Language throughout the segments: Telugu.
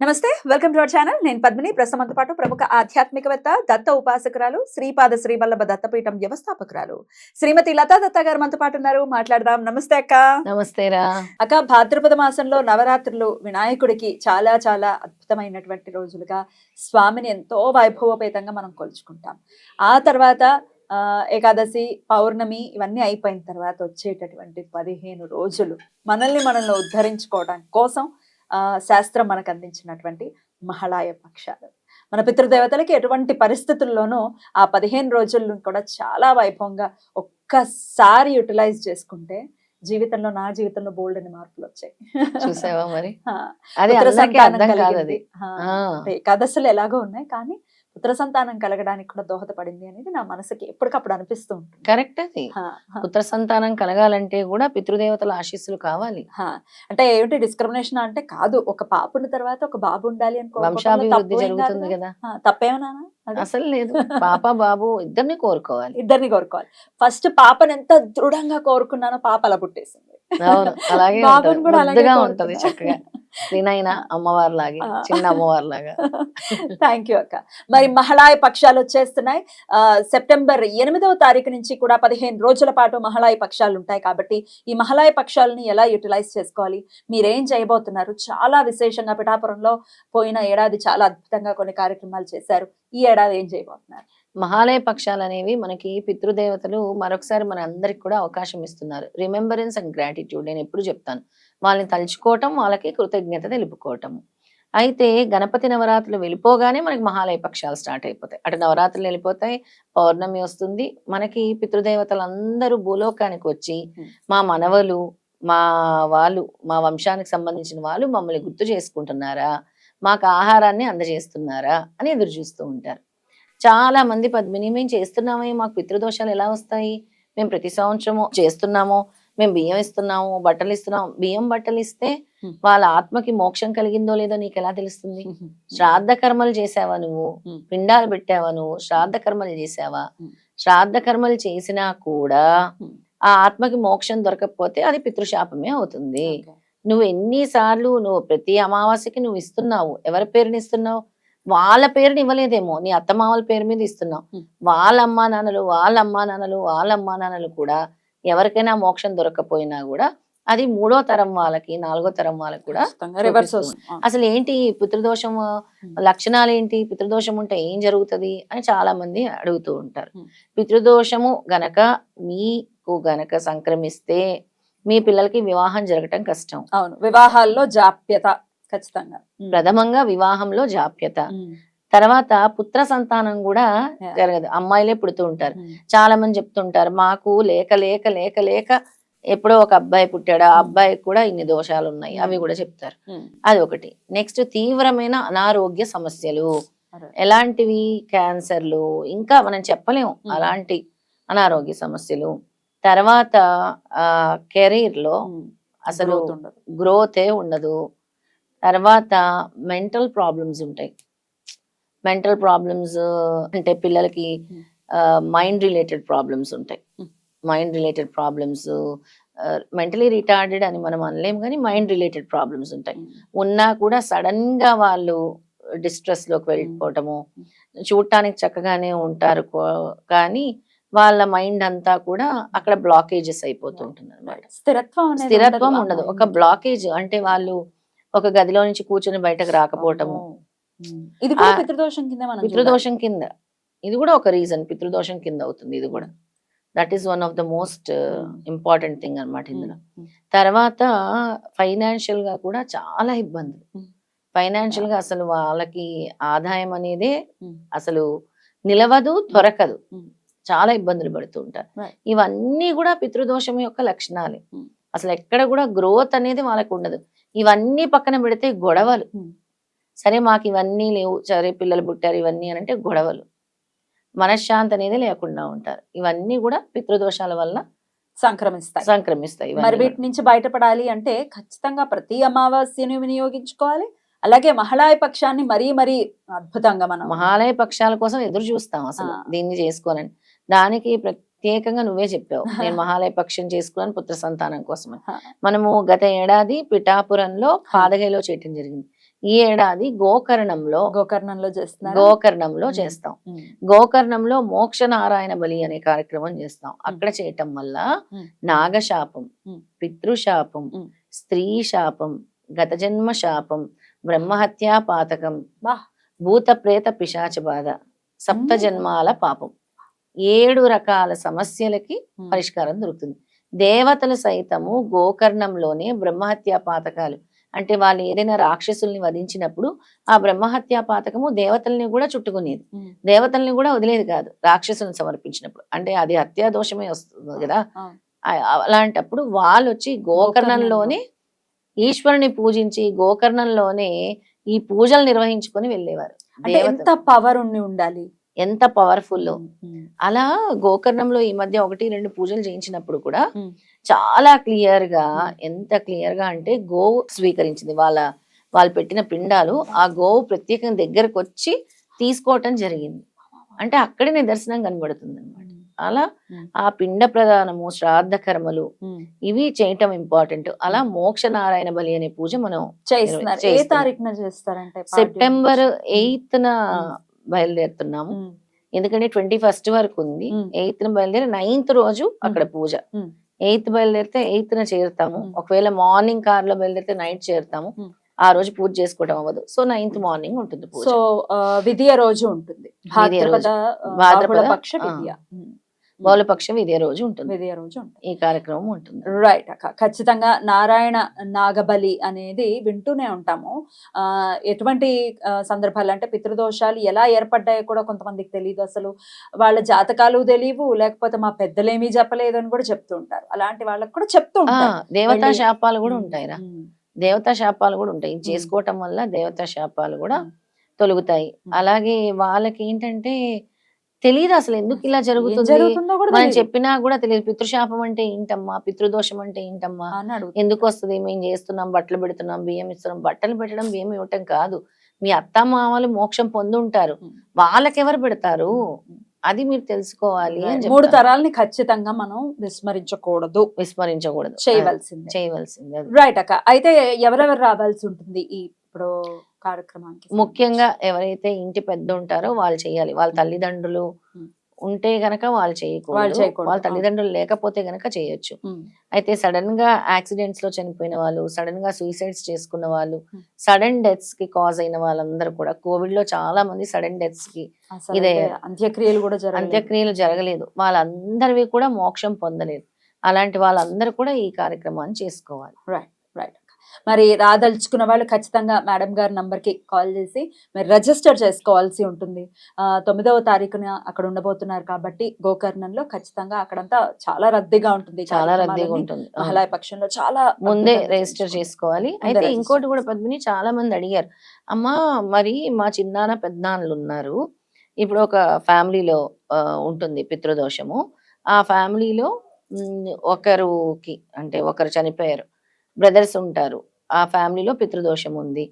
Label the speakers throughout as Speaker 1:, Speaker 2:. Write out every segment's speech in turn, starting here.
Speaker 1: నమస్తే వెల్కమ్ టు అవర్ ఛానల్. నేను పద్మిని. ప్రస్తుతంతో పాటు ప్రముఖ ఆధ్యాత్మికవేత్త దత్త ఉపాసకురాలు శ్రీపాద శ్రీవల్లభ దత్తపీఠం వ్యవస్థాపకురాలు. శ్రీమతి లతా దత్త గారు మనతో పాటు ఉన్నారు. మాట్లాడదాం. నమస్తే అక్క.
Speaker 2: నమస్తేరా
Speaker 1: అక్క భాద్రపద మాసంలో నవరాత్రులు వినాయకుడికి చాలా చాలా అద్భుతమైనటువంటి రోజులుగా స్వామిని ఎంతో వైభవపేతంగా మనం కొలుచుకుంటాం. ఆ తర్వాత ఆ, ఏకాదశి పౌర్ణమి ఇవన్నీ అయిపోయిన తర్వాత వచ్చేటటువంటి పదిహేను రోజులు మనల్ని మనల్ని ఉద్ధరించుకోవడం కోసం శాస్త్రం మనకు అందించినటువంటి మహళాయ పక్షాలు. మన పితృదేవతలకి ఎటువంటి పరిస్థితుల్లోనూ ఆ పదిహేను రోజులను కూడా చాలా వైభవంగా ఒక్కసారి యూటిలైజ్ చేసుకుంటే జీవితంలో నా జీవితంలో బోల్డ్ అని మార్పులు వచ్చాయి.
Speaker 2: చూసావా మరి? అది
Speaker 1: ఎలాగో ఉన్నాయి కానీ పుత్ర సంతానం కలగడానికి కూడా దోహదపడింది అనేది నా మనసుకి ఎప్పటికప్పుడు అనిపిస్తూ ఉంటుంది
Speaker 2: కరెక్ట్ అది పుత్ర సంతానం కలగాలంటే కూడా పితృదేవతల ఆశీస్సులు కావాలి.
Speaker 1: అంటే ఏమిటి డిస్క్రిమినేషన్ అంటే కాదు ఒక పాపున్న తర్వాత ఒక బాబు ఉండాలి
Speaker 2: వంశాభివృద్ధి జరుగుతుంది
Speaker 1: కదా? తప్పేమన్నా?
Speaker 2: అసలు లేదు పాప బాబు ఇద్దరిని కోరుకోవాలి
Speaker 1: ఇద్దరిని కోరుకోవాలి ఫస్ట్ పాపను ఎంత దృఢంగా కోరుకున్నానో పాప అలా పుట్టేసింది
Speaker 2: అలాగే
Speaker 1: బాబుని. కూడా అలాగే.
Speaker 2: ఉంటది చక్కగా నేనైనా అమ్మవారి లాగే. చిన్న అమ్మవారి లాగా
Speaker 1: థ్యాంక్ యూ అక్క. మరి మహళాయ పక్షాలు వచ్చేస్తున్నాయి. సెప్టెంబర్ ఎనిమిదవ తారీఖు నుంచి కూడా పదిహేను రోజుల పాటు మహళాయ పక్షాలు ఉంటాయి కాబట్టి ఈ మహళాయ పక్షాలని ఎలా యూటిలైజ్ చేసుకోవాలి? మీరేం చేయబోతున్నారు? చాలా విశేషంగా పిఠాపురంలో పోయిన ఏడాది చాలా అద్భుతంగా కొన్ని కార్యక్రమాలు చేశారు. ఈ ఏడాది ఏం చేయబోతున్నారు?
Speaker 2: మహాలయ పక్షాలు అనేవి మనకి పితృదేవతలు మరొకసారి మన అందరికి కూడా అవకాశం ఇస్తున్నారు. రిమెంబరెన్స్ అండ్ గ్రాటిట్యూడ్ నేను ఎప్పుడు చెప్తాను. వాళ్ళని తలుచుకోవటం వాళ్ళకి కృతజ్ఞత తెలుపుకోవటం. అయితే గణపతి నవరాత్రులు వెళ్ళిపోగానే మనకి మహాలయ పక్షాలు స్టార్ట్ అయిపోతాయి. అటు నవరాత్రులు వెళ్ళిపోతాయి పౌర్ణమి వస్తుంది. మనకి పితృదేవతలందరూ భూలోకానికి వచ్చి. మా మనవలు మా వాళ్ళు మా వంశానికి సంబంధించిన వాళ్ళు మమ్మల్ని గుర్తు చేసుకుంటున్నారా? మాకు ఆహారాన్ని అందజేస్తున్నారా? అని ఎదురు చూస్తూ ఉంటారు. చాలా మంది పద్మిని మేము చేస్తున్నామే మాకు పితృదోషాలు ఎలా వస్తాయి? మేము ప్రతి సంవత్సరము చేస్తున్నాము. మేము బియ్యం ఇస్తున్నాము బట్టలు ఇస్తున్నాము బియ్యం బట్టలు ఇస్తే. వాళ్ళ ఆత్మకి మోక్షం కలిగిందో లేదో నీకు ఎలా తెలుస్తుంది శ్రాద్ధ కర్మలు చేసావా నువ్వు. పిండాలు పెట్టావా నువ్వు శ్రాద్ధ కర్మలు చేసావా. శ్రాద్ధ కర్మలు చేసినా కూడా. ఆ ఆత్మకి మోక్షం దొరకకపోతే అది పితృశాపమే అవుతుంది. నువ్వు ఎన్నిసార్లు నువ్వు ప్రతి అమావాస్యకి నువ్వు ఇస్తున్నావు ఎవరి పేరుని ఇస్తున్నావు వాళ్ళ పేరుని ఇవ్వలేదేమో నీ అత్తమామల పేరు మీద ఇస్తున్నావు. వాళ్ళ అమ్మా నాన్నలు వాళ్ళ అమ్మా నాన్నలు వాళ్ళ అమ్మా నాన్నలు కూడా ఎవరికైనా మోక్షం దొరకకపోయినా కూడా అది మూడో తరం వాళ్ళకి నాలుగో తరం వాళ్ళకి కూడా
Speaker 1: రివర్స్.
Speaker 2: అసలు ఏంటి పితృదోషం లక్షణాలు ఏంటి? పితృదోషం ఉంటే ఏం జరుగుతుంది అని చాలా మంది అడుగుతూ ఉంటారు. పితృదోషము గనక మీకు గనక సంక్రమిస్తే మీ పిల్లలకి వివాహం జరగటం కష్టం.
Speaker 1: అవును. వివాహాల్లో జాప్యత ఖచ్చితంగా.
Speaker 2: ప్రథమంగా వివాహంలో జాప్యత. తర్వాత పుత్ర సంతానం కూడా. జరగదు అమ్మాయిలే పుడుతూ ఉంటారు. చాలా మంది చెప్తుంటారు మాకు లేక లేక లేక లేక ఎప్పుడో ఒక అబ్బాయి పుట్టాడు ఆ. అబ్బాయికి కూడా ఇన్ని దోషాలు ఉన్నాయి అవి కూడా చెప్తారు. అది ఒకటి నెక్స్ట్ తీవ్రమైన అనారోగ్య సమస్యలు. ఎలాంటివి క్యాన్సర్లు ఇంకా మనం చెప్పలేము. అలాంటి అనారోగ్య సమస్యలు తర్వాత
Speaker 1: కెరీర్లో.
Speaker 2: అసలు. గ్రోతే ఉండదు తర్వాత మెంటల్ ప్రాబ్లమ్స్ ఉంటాయి మెంటల్ ప్రాబ్లమ్స్ అంటే పిల్లలకి. మైండ్ రిలేటెడ్ ప్రాబ్లమ్స్ ఉంటాయి. Mind related problems mentally retarded అని మనం అనలేము కానీ మైండ్ రిలేటెడ్ ప్రాబ్లమ్స్ ఉంటాయి. ఉన్నా కూడా సడన్గా వాళ్ళు డిస్ట్రెస్లోకి వెళ్ళిపోవటము చూడటానికి చక్కగానే ఉంటారు కానీ వాళ్ళ మైండ్ అంతా కూడా అక్కడ బ్లాకేజెస్ అయిపోతూ ఉంటుంది అనమాట
Speaker 1: స్థిరత్వం
Speaker 2: స్థిరత్వం
Speaker 1: ఉండదు.
Speaker 2: ఒక బ్లాకేజ్ అంటే వాళ్ళు ఒక గదిలో నుంచి కూర్చొని బయటకు రాకపోవటము.
Speaker 1: ఇది కూడా పితృదోషం కింద మనం
Speaker 2: పితృదోషం కింద ఇది కూడా ఒక రీజన్ పితృదోషం కింద అవుతుంది ఇది కూడా that is one of the most. Important thing అన్నమాట
Speaker 1: చూడాలి.
Speaker 2: ఇందులో. తర్వాత ఫైనాన్షియల్గా కూడా చాలా ఇబ్బందులు. ఫైనాన్షియల్గా అసలు వాళ్ళకి ఆదాయం అనేదే. అసలు నిలవదు దొరకదు. చాలా ఇబ్బందులు పడుతూ ఉంటారు. ఇవన్నీ కూడా పితృదోషం యొక్క లక్షణాలే. అసలు ఎక్కడ కూడా గ్రోత్ అనేది వాళ్ళకు ఉండదు ఇవన్నీ పక్కన పెడితే గొడవలు. సరే మాకు ఇవన్నీ లేవు సరే పిల్లలు పుట్టారు ఇవన్నీ అని అంటే గొడవలు. మనశ్శాంతి అనేది లేకుండా ఉంటారు. ఇవన్నీ కూడా పితృదోషాల వల్ల
Speaker 1: సంక్రమిస్తాయి.
Speaker 2: సంక్రమిస్తాయి
Speaker 1: మరి. వీటి నుంచి బయటపడాలి అంటే ఖచ్చితంగా ప్రతి అమావాస్యను వినియోగించుకోవాలి. అలాగే మహిళా పక్షాన్ని మరీ మరీ అద్భుతంగా మనం
Speaker 2: మహాలయ పక్షాల కోసం ఎదురు చూస్తాం అసలు. దీన్ని చేసుకోవాలని. దానికి ప్రత్యేకంగా నువ్వే చెప్పావు. నేను మహాలయ పక్షం చేసుకున్నాను పుత్ర సంతానం
Speaker 1: ఆ.
Speaker 2: మనము గత ఏడాది పిఠాపురంలో పాదగైలో చేయటం జరిగింది. ఈ ఏడాది గోకర్ణంలో
Speaker 1: గోకర్ణంలో చేస్తున్నారు
Speaker 2: గోకర్ణంలో చేస్తాం గోకర్ణంలో మోక్ష నారాయణ బలి అనే కార్యక్రమం చేస్తాం అక్కడ చేయటం వల్ల. నాగశాపం. పితృశాపం. స్త్రీ శాపం గత జన్మ శాపం బ్రహ్మహత్యా పాతకం. భూత ప్రేత పిశాచ బాధ సప్త. జన్మాల పాపం ఏడు రకాల సమస్యలకి పరిష్కారం దొరుకుతుంది దేవతలు సైతము గోకర్ణంలోనే బ్రహ్మహత్యా పాతకాలు అంటే వాళ్ళు ఏదైనా రాక్షసుల్ని వధించినప్పుడు ఆ బ్రహ్మహత్యా పాతకము దేవతల్ని కూడా చుట్టుకునేది. దేవతల్ని కూడా వదిలేది కాదు రాక్షసులను సమర్పించినప్పుడు. అంటే అది హత్యా దోషమే వస్తుంది కదా. అలాంటప్పుడు వాళ్ళు వచ్చి గోకర్ణంలోనే ఈశ్వరుని పూజించి గోకర్ణంలోనే ఈ పూజలు నిర్వహించుకొని వెళ్ళేవారు.
Speaker 1: ఎంత పవర్ ఉండి ఉండాలి?
Speaker 2: ఎంత పవర్ఫుల్. అలా గోకర్ణంలో ఈ మధ్య ఒకటి రెండు పూజలు చేయించినప్పుడు కూడా. చాలా
Speaker 1: క్లియర్గా.
Speaker 2: ఎంత క్లియర్గా అంటే గోవు స్వీకరించింది వాళ్ళ వాళ్ళు పెట్టిన పిండాలు ఆ గోవు ప్రత్యేకంగా దగ్గరకు వచ్చి తీసుకోవటం జరిగింది అంటే అక్కడే నిదర్శనం కనబడుతుంది అనమాట అలా. ఆ పిండ ప్రదానము శ్రాద్ధ కర్మలు. ఇవి చేయటం ఇంపార్టెంట్ అలా మోక్ష నారాయణ బలి అనే పూజ మనం? సెప్టెంబర్ ఎయిత్ న. బయలుదేరుతున్నాము. ఎందుకంటే ట్వంటీ ఫస్ట్ వరకు ఉంది. ఎయిత్ న బయలుదేరి నైన్త్ రోజు అక్కడ పూజ. ఎయిత్ బయలుదేరితే ఎయిత్ న చేరుతాము. ఒకవేళ మార్నింగ్ కార్లో బయలుదేరితే నైట్ చేరుతాము. ఆ రోజు పూజ చేసుకోవడం అవ్వదు సో నైన్త్ మార్నింగ్ ఉంటుంది
Speaker 1: సో ఆ, విధియ రోజు ఉంటుంది భాద్రపద పక్ష.
Speaker 2: బౌలపక్షం ఇదే రోజు ఉంటుంది.
Speaker 1: విధియ రోజు ఉంటుంది.
Speaker 2: ఈ కార్యక్రమం ఉంటుంది.
Speaker 1: రైట్ అక్క. ఖచ్చితంగా నారాయణ నాగబలి అనేది వింటూనే ఉంటాము. ఆ ఎటువంటి సందర్భాలు అంటే పితృదోషాలు ఎలా ఏర్పడ్డాయో కూడా కొంతమందికి తెలియదు అసలు. వాళ్ళ జాతకాలు తెలియవు లేకపోతే మా పెద్దలేమీ చెప్పలేదు అని కూడా చెప్తూ ఉంటారు. అలాంటి వాళ్ళకి కూడా చెప్తూ ఉంటారు.
Speaker 2: దేవతా శాపాలు కూడా ఉంటాయిరా. దేవతా శాపాలు కూడా ఉంటాయి. ఇది. చేసుకోవటం వల్ల దేవతా శాపాలు కూడా. తొలుగుతాయి. అలాగే వాళ్ళకి ఏంటంటే తెలియదు అసలు ఎందుకు ఇలా జరుగుతుంది మనం. చెప్పినా కూడా తెలియదు పితృశాపం అంటే ఏంటమ్మా? పితృదోషం అంటే ఏంటమ్మా. ఎందుకు వస్తుంది? మేము చేస్తున్నాం బట్టలు పెడుతున్నాం బియ్యం ఇస్తున్నాం. బట్టలు పెట్టడం బియ్యం ఇవ్వటం కాదు. మీ అత్త మామలు మోక్షం పొందుంటారు.
Speaker 1: మ్మ్.
Speaker 2: వాళ్ళకి ఎవరు పెడతారు అది మీరు తెలుసుకోవాలి
Speaker 1: మూడు. తరాలని ఖచ్చితంగా మనం విస్మరించకూడదు.
Speaker 2: విస్మరించకూడదు.
Speaker 1: చేయవలసిందే.
Speaker 2: చేయవలసిందే.
Speaker 1: రైట్ అక్క. అయితే ఎవరెవరు రావాల్సి ఉంటుంది? ఈ ఇప్పుడు కార్యక్రమానికి
Speaker 2: ముఖ్యంగా ఎవరైతే ఇంటి పెద్ద ఉంటారో వాళ్ళు చేయాలి. వాళ్ళ తల్లిదండ్రులు. ఉంటే గనక వాళ్ళు చేయకూడదు. వాళ్ళ తల్లిదండ్రులు లేకపోతే గనక చేయొచ్చు. అయితే సడన్గా యాక్సిడెంట్స్లో చనిపోయిన వాళ్ళు సడన్గా సూసైడ్స్ చేసుకున్న వాళ్ళు. సడన్ డెత్స్కి కాజ్ అయిన వాళ్ళందరూ కూడా కోవిడ్లో చాలా మంది సడన్
Speaker 1: డెత్స్కి
Speaker 2: ఇదే.
Speaker 1: అంత్యక్రియలు కూడా
Speaker 2: అంత్యక్రియలు జరగలేదు. వాళ్ళందరివి కూడా మోక్షం పొందలేదు. అలాంటి వాళ్ళందరూ కూడా ఈ కార్యక్రమాన్ని చేసుకోవాలి.
Speaker 1: రైట్ రైట్ మరి రాదలుచుకున్న వాళ్ళు ఖచ్చితంగా మేడం గారి నంబర్కి కాల్ చేసి మీరు రిజిస్టర్ చేసుకోవాల్సి ఉంటుంది. ఆ, తొమ్మిదవ తారీఖున అక్కడ ఉండబోతున్నారు కాబట్టి గోకర్ణంలో ఖచ్చితంగా అక్కడంతా చాలా రద్దీగా ఉంటుంది
Speaker 2: చాలా రద్దీగా. ఉంటుంది.
Speaker 1: మహిళా పక్షంలో చాలా
Speaker 2: ముందే రిజిస్టర్. చేసుకోవాలి. అయితే ఇంకోటి కూడా. పద్మిని చాలా మంది అడిగారు. అమ్మా మరి మా చిన్నాన్న పెద్దనాన్నలు ఉన్నారు. ఇప్పుడు ఒక ఫ్యామిలీలో ఉంటుంది పితృదోషము. ఆ ఫ్యామిలీలో ఒకరుకి అంటే ఒకరు చనిపోయారు. బ్రదర్స్ ఉంటారు. ఆ ఫ్యామిలీలో పితృదోషం ఉంది.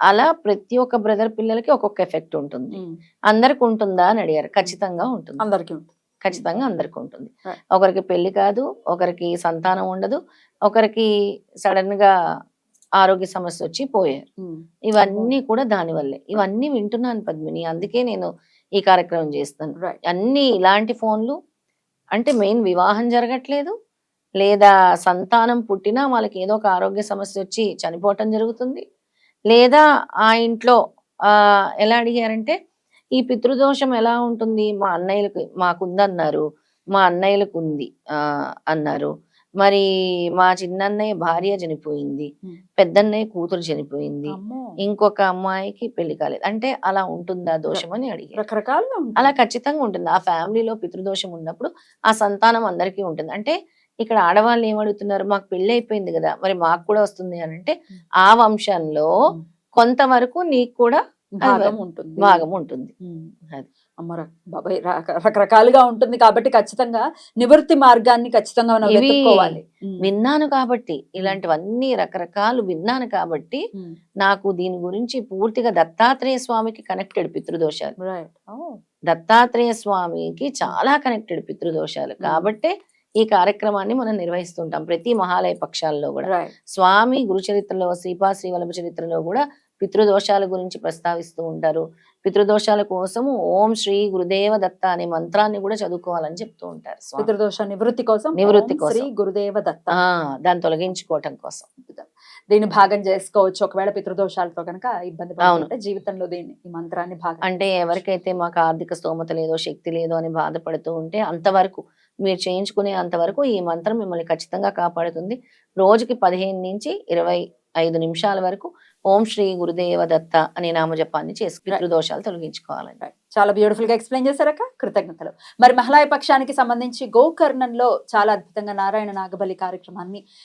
Speaker 2: అలా ప్రతి ఒక్క బ్రదర్ పిల్లలకి ఒక్కొక్క ఎఫెక్ట్ ఉంటుంది. అందరికి ఉంటుందా అని అడిగారు. ఖచ్చితంగా ఉంటుంది.
Speaker 1: అందరికీ ఉంటుంది.
Speaker 2: ఖచ్చితంగా అందరికి ఉంటుంది. ఒకరికి పెళ్ళి కాదు ఒకరికి సంతానం ఉండదు ఒకరికి సడన్గా ఆరోగ్య సమస్య వచ్చి పోయారు. ఇవన్నీ కూడా దాని వల్లే. ఇవన్నీ వింటున్నాను పద్మిని. అందుకే నేను ఈ కార్యక్రమం చేస్తాను. అన్ని ఇలాంటి ఫోన్లు అంటే మెయిన్ వివాహం జరగట్లేదు లేదా సంతానం పుట్టినా వాళ్ళకి ఏదో ఒక ఆరోగ్య సమస్య వచ్చి చనిపోవటం జరుగుతుంది. లేదా ఆ ఇంట్లో ఆ ఎలా అడిగారంటే ఈ పితృదోషం ఎలా ఉంటుంది? మా అన్నయ్యలకు మాకుందన్నారు మా అన్నయ్యలకు ఉంది ఆ అన్నారు. మరి మా చిన్నన్నయ్య భార్య చనిపోయింది. పెద్దన్నయ్య కూతురు చనిపోయింది ఇంకొక అమ్మాయికి పెళ్ళి కాలేదు. అంటే అలా ఉంటుందా దోషం అని అడిగారు.
Speaker 1: రకరకాలుగా ఉంటుంది.
Speaker 2: అలా ఖచ్చితంగా ఉంటుంది. ఆ ఫ్యామిలీలో పితృదోషం ఉన్నప్పుడు ఆ సంతానం అందరికీ ఉంటుంది. అంటే ఇక్కడ ఆడవాళ్ళు ఏమడుగుతున్నారు మాకు పెళ్ళి అయిపోయింది కదా మరి మాకు కూడా వస్తుంది అని అంటే ఆ వంశంలో. కొంతవరకు నీకు కూడా
Speaker 1: భాగం ఉంటుంది
Speaker 2: భాగం ఉంటుంది. అది.
Speaker 1: అమ్మ బాబాయ్ రక- రకరకాలుగా ఉంటుంది కాబట్టి ఖచ్చితంగా నివృత్తి మార్గాన్ని ఖచ్చితంగా మనం వెతుక్కోవాలి.
Speaker 2: విన్నాను కాబట్టి ఇలాంటివన్నీ రకరకాలు విన్నాను కాబట్టి. నాకు దీని గురించి పూర్తిగా దత్తాత్రేయ స్వామికి కనెక్టెడ్ పితృదోషాలు.
Speaker 1: Oh.
Speaker 2: దత్తాత్రేయ స్వామికి చాలా కనెక్టెడ్ పితృదోషాలు కాబట్టే ఈ కార్యక్రమాన్ని మనం నిర్వహిస్తుంటాం ప్రతి మహాలయ పక్షాల్లో కూడా. స్వామి గురు చరిత్రలో శ్రీపా శ్రీవల్లభ చరిత్రలో కూడా పితృదోషాల గురించి ప్రస్తావిస్తూ ఉంటారు. పితృదోషాల కోసము ఓం శ్రీ గురుదేవ దత్త అనే మంత్రాన్ని కూడా చదువుకోవాలని చెప్తూ ఉంటారు
Speaker 1: పితృదోష నివృత్తి కోసం
Speaker 2: నివృత్తి కోసం.
Speaker 1: గురుదేవ దత్త.
Speaker 2: దాన్ని తొలగించుకోవటం కోసం.
Speaker 1: దీన్ని భాగం చేసుకోవచ్చు. ఒకవేళ పితృదోషాలతో కనుక ఇబ్బంది
Speaker 2: అవును.
Speaker 1: పడుతుంటే జీవితంలో దీన్ని ఈ మంత్రాన్ని భాగం
Speaker 2: అంటే ఎవరికైతే మాకు ఆర్థిక స్తోమత లేదో శక్తి లేదో అని బాధపడుతూ ఉంటే అంతవరకు మీరు చేయించుకునే అంతవరకు ఈ మంత్రం మిమ్మల్ని ఖచ్చితంగా కాపాడుతుంది. రోజుకి పదిహేను నుంచి ఇరవై ఐదు నిమిషాల వరకు ఓం శ్రీ గురుదేవ దత్త అనే నామజపాన్ని చేసి పితృదోషాలు తొలగించుకోవాలండి.
Speaker 1: చాలా బ్యూటిఫుల్గా ఎక్స్ప్లెయిన్ చేశారక్క కృతజ్ఞతలు. మరి మహిళా పక్షానికి సంబంధించి గోకర్ణంలో చాలా అద్భుతంగా నారాయణ నాగబలి కార్యక్రమాన్ని